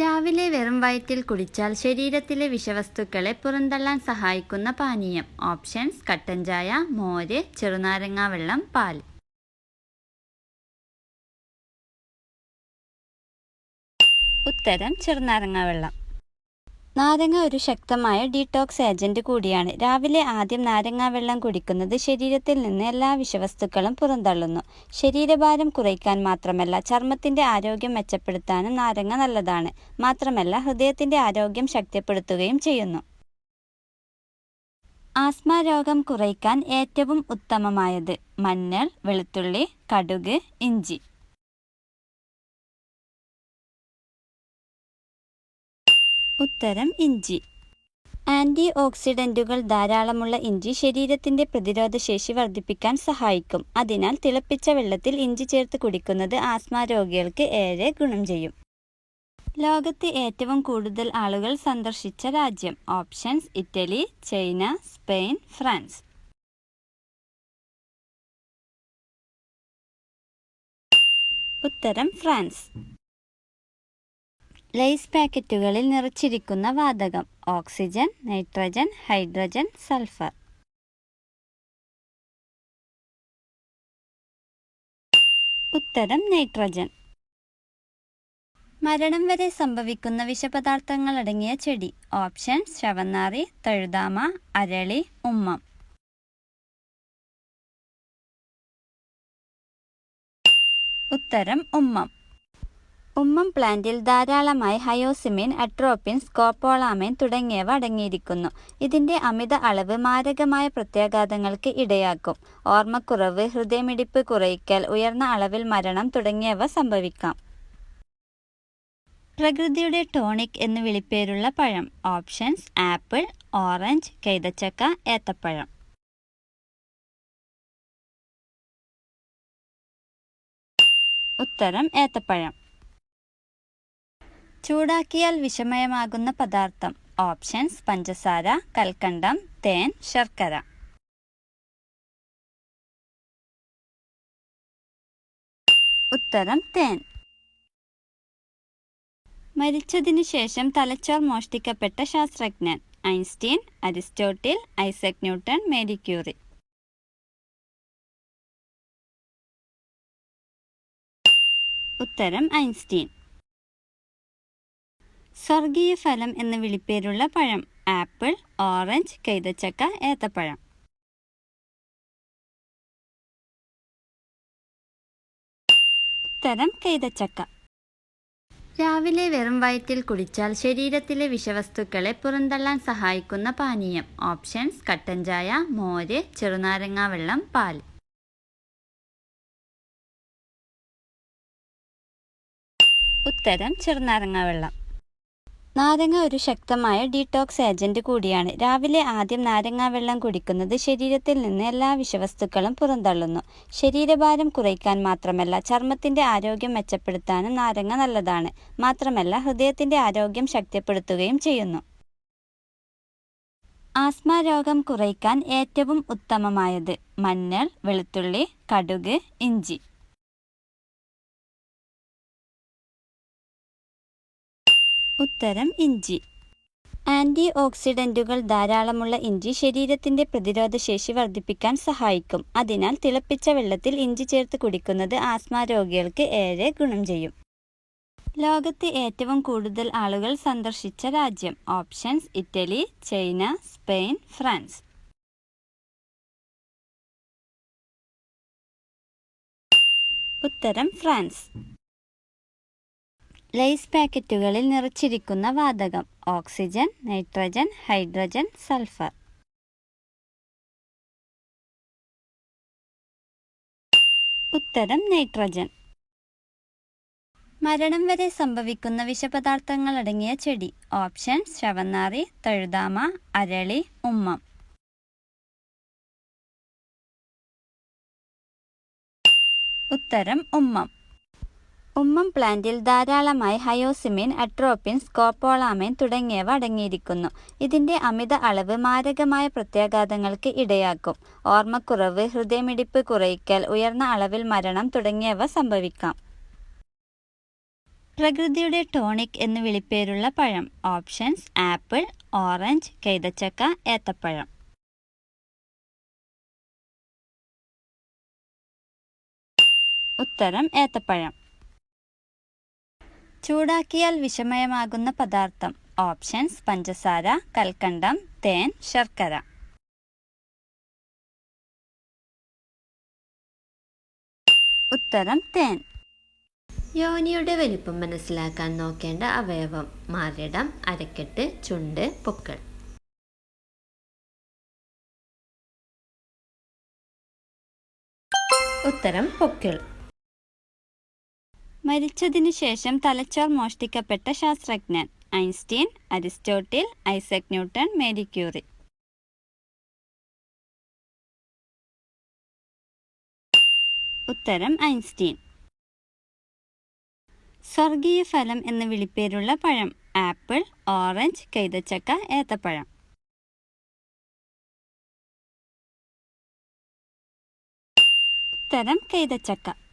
രാവിലെ വെറും വയറ്റിൽ കുടിച്ചാൽ ശരീരത്തിലെ വിഷവസ്തുക്കളെ പുറന്തള്ളാൻ സഹായിക്കുന്ന പാനീയം. ഓപ്ഷൻസ് കട്ടൻ ചായ മോര് ചെറുനാരങ്ങാ വെള്ളം പാൽ. ഉത്തരം ചെറുനാരങ്ങാ വെള്ളം. നാരങ്ങ ഒരു ശക്തമായ ഡീടോക്സ് ഏജന്റ് കൂടിയാണ്. രാവിലെ ആദ്യം നാരങ്ങാ വെള്ളം കുടിക്കുന്നത് ശരീരത്തിൽ നിന്ന് എല്ലാ വിഷവസ്തുക്കളും പുറന്തള്ളുന്നു. ശരീരഭാരം കുറയ്ക്കാൻ മാത്രമല്ല ചർമ്മത്തിന്റെ ആരോഗ്യം മെച്ചപ്പെടുത്താനും നാരങ്ങ നല്ലതാണ്. മാത്രമല്ല ഹൃദയത്തിന്റെ ആരോഗ്യം ശക്തിപ്പെടുത്തുകയും ചെയ്യുന്നു. ആസ്മ രോഗം കുറയ്ക്കാൻ ഏറ്റവും ഉത്തമമായത് മഞ്ഞൾ വെളുത്തുള്ളി കടുക് ഇഞ്ചി. ഉത്തരം ഇഞ്ചി. ആന്റി ഓക്സിഡന്റുകൾ ധാരാളമുള്ള ഇഞ്ചി ശരീരത്തിന്റെ പ്രതിരോധശേഷി വർദ്ധിപ്പിക്കാൻ സഹായിക്കും. അതിനാൽ തിളപ്പിച്ച വെള്ളത്തിൽ ഇഞ്ചി ചേർത്ത് കുടിക്കുന്നത് ആസ്മ രോഗികൾക്ക് ഏറെ ഗുണം ചെയ്യും. ലോകത്ത് ഏറ്റവും കൂടുതൽ ആളുകൾ സന്ദർശിച്ച രാജ്യം. Options Italy China Spain France. ഉത്തരം ഫ്രാൻസ്. ലേസ് പാക്കറ്റുകളിൽ നിറച്ചിരിക്കുന്ന വാതകം. Oxygen nitrogen hydrogen sulphur. ഉത്തരം നൈട്രജൻ. മരണം വരെ സംഭവിക്കുന്ന വിഷപദാർത്ഥങ്ങൾ അടങ്ങിയ ചെടി. ഓപ്ഷൻ ശവന്നാറി തഴുതാമ അരളി ഉമ്മം. ഉത്തരം ഉമ്മം. ഉമ്മം പ്ലാന്റിൽ ധാരാളമായി ഹയോസിമിൻ അട്രോപ്പിൻ സ്കോപ്പോളാമിൻ തുടങ്ങിയവ അടങ്ങിയിരിക്കുന്നു. ഇതിന്റെ അമിത അളവ് മാരകമായ പ്രത്യാഘാതങ്ങൾക്ക് ഇടയാക്കും. ഓർമ്മക്കുറവ് ഹൃദയമിടിപ്പ് കുറയ്ക്കൽ ഉയർന്ന അളവിൽ മരണം തുടങ്ങിയവ സംഭവിക്കാം. പ്രകൃതിയുടെ ടോണിക് എന്ന് വിളിപ്പേരുള്ള പഴം. ഓപ്ഷൻസ് ആപ്പിൾ ഓറഞ്ച് കൈതച്ചക്ക ഏത്തപ്പഴം. ഉത്തരം ഏത്തപ്പഴം. ചൂടാക്കിയാൽ വിഷമയമാകുന്ന പദാർത്ഥം. ഓപ്ഷൻസ് പഞ്ചസാര കൽക്കണ്ടം തേൻ ശർക്കര. ഉത്തരം തേൻ. മരിച്ചതിനു ശേഷം തലച്ചോർ മോഷ്ടിക്കപ്പെട്ട ശാസ്ത്രജ്ഞൻ. Einstein Aristotle Isaac Newton Marie Curie. ഉത്തരം ഐൻസ്റ്റീൻ. സ്വർഗീയ ഫലം എന്ന വിളിപ്പേരുള്ള പഴം. ആപ്പിൾ ഓറഞ്ച് കൈതച്ചക്ക ഏത്തപ്പഴം. തരം കൈതച്ചക്ക. രാവിലെ വെറും വയറ്റിൽ കുടിച്ചാൽ ശരീരത്തിലെ വിഷവസ്തുക്കളെ പുറന്തള്ളാൻ സഹായിക്കുന്ന പാനീയം. ഓപ്ഷൻസ് കട്ടൻ ചായ മോര് ചെറുനാരങ്ങാ വെള്ളം പാൽ. ഉത്തരം ചെറുനാരങ്ങാ വെള്ളം. നാരങ്ങ ഒരു ശക്തമായ ഡീടോക്സ് ഏജന്റ് കൂടിയാണ്. രാവിലെ ആദ്യം നാരങ്ങാ വെള്ളം കുടിക്കുന്നത് ശരീരത്തിൽ നിന്ന് എല്ലാ വിഷവസ്തുക്കളും പുറന്തള്ളുന്നു. ശരീരഭാരം കുറയ്ക്കാൻ മാത്രമല്ല ചർമ്മത്തിന്റെ ആരോഗ്യം മെച്ചപ്പെടുത്താനും നാരങ്ങ നല്ലതാണ്. മാത്രമല്ല ഹൃദയത്തിന്റെ ആരോഗ്യം ശക്തിപ്പെടുത്തുകയും ചെയ്യുന്നു. ആസ്മ രോഗം കുറയ്ക്കാൻ ഏറ്റവും ഉത്തമമായത് മഞ്ഞൾ വെളുത്തുള്ളി കടുക് ഇഞ്ചി. ഉത്തരം ഇഞ്ചി. ആന്റി ഓക്സിഡന്റുകൾ ധാരാളമുള്ള ഇഞ്ചി ശരീരത്തിന്റെ പ്രതിരോധശേഷി വർദ്ധിപ്പിക്കാൻ സഹായിക്കും. അതിനാൽ തിളപ്പിച്ച വെള്ളത്തിൽ ഇഞ്ചി ചേർത്ത് കുടിക്കുന്നത് ആസ്മ രോഗികൾക്ക് ഏറെ ഗുണം ചെയ്യും. ലോകത്ത് ഏറ്റവും കൂടുതൽ ആളുകൾ സന്ദർശിച്ച രാജ്യം. Options Italy China Spain France. ഉത്തരം ഫ്രാൻസ്. ലേസ് പാക്കറ്റുകളിൽ നിറച്ചിരിക്കുന്ന വാതകം. Oxygen nitrogen hydrogen sulphur. ഉത്തരം നൈട്രജൻ. മരണം വരെ സംഭവിക്കുന്ന വിഷപദാർത്ഥങ്ങൾ അടങ്ങിയ ചെടി. ഓപ്ഷൻ ശവന്നാറി തഴുതാമ അരളി ഉമ്മം. ഉത്തരം ഉമ്മം. ഉമ്മം പ്ലാന്റിൽ ധാരാളമായി ഹയോസിമിൻ അട്രോപ്പിൻ സ്കോപ്പോളാമിൻ തുടങ്ങിയവ അടങ്ങിയിരിക്കുന്നു. ഇതിന്റെ അമിത അളവ് മാരകമായ പ്രത്യാഘാതങ്ങൾക്ക് ഇടയാക്കും. ഓർമ്മക്കുറവ് ഹൃദയമിടിപ്പ് കുറയ്ക്കൽ ഉയർന്ന അളവിൽ മരണം തുടങ്ങിയവ സംഭവിക്കാം. പ്രകൃതിയുടെ ടോണിക് എന്ന് വിളിപ്പേരുള്ള പഴം. ഓപ്ഷൻസ് ആപ്പിൾ ഓറഞ്ച് കൈതച്ചക്ക ഏത്തപ്പഴം. ഉത്തരം ഏത്തപ്പഴം. ചൂടാക്കിയാൽ വിഷമയമാകുന്ന പദാർത്ഥം. ഓപ്ഷൻസ് പഞ്ചസാര കൽക്കണ്ടം തേൻ ശർക്കര. ഉത്തരം തേൻ. യോനിയുടെ വലിപ്പം മനസ്സിലാക്കാൻ നോക്കേണ്ട അവയവം. മാറിടം അരക്കെട്ട് ചുണ്ട് പൊക്കൾ. ഉത്തരം പൊക്കിൾ. മരിച്ചതിനു ശേഷം തലച്ചോർ മോഷ്ടിക്കപ്പെട്ട ശാസ്ത്രജ്ഞൻ Einstein Aristotle Isaac Newton Marie Curie. ഉത്തരം ഐൻസ്റ്റീൻ. സ്വർഗീയ ഫലം എന്ന് വിളിപ്പേരുള്ള പഴം ആപ്പിൾ ഓറഞ്ച് കൈതച്ചക്ക ഏത്തപ്പഴം. ഉത്തരം കൈതച്ചക്ക.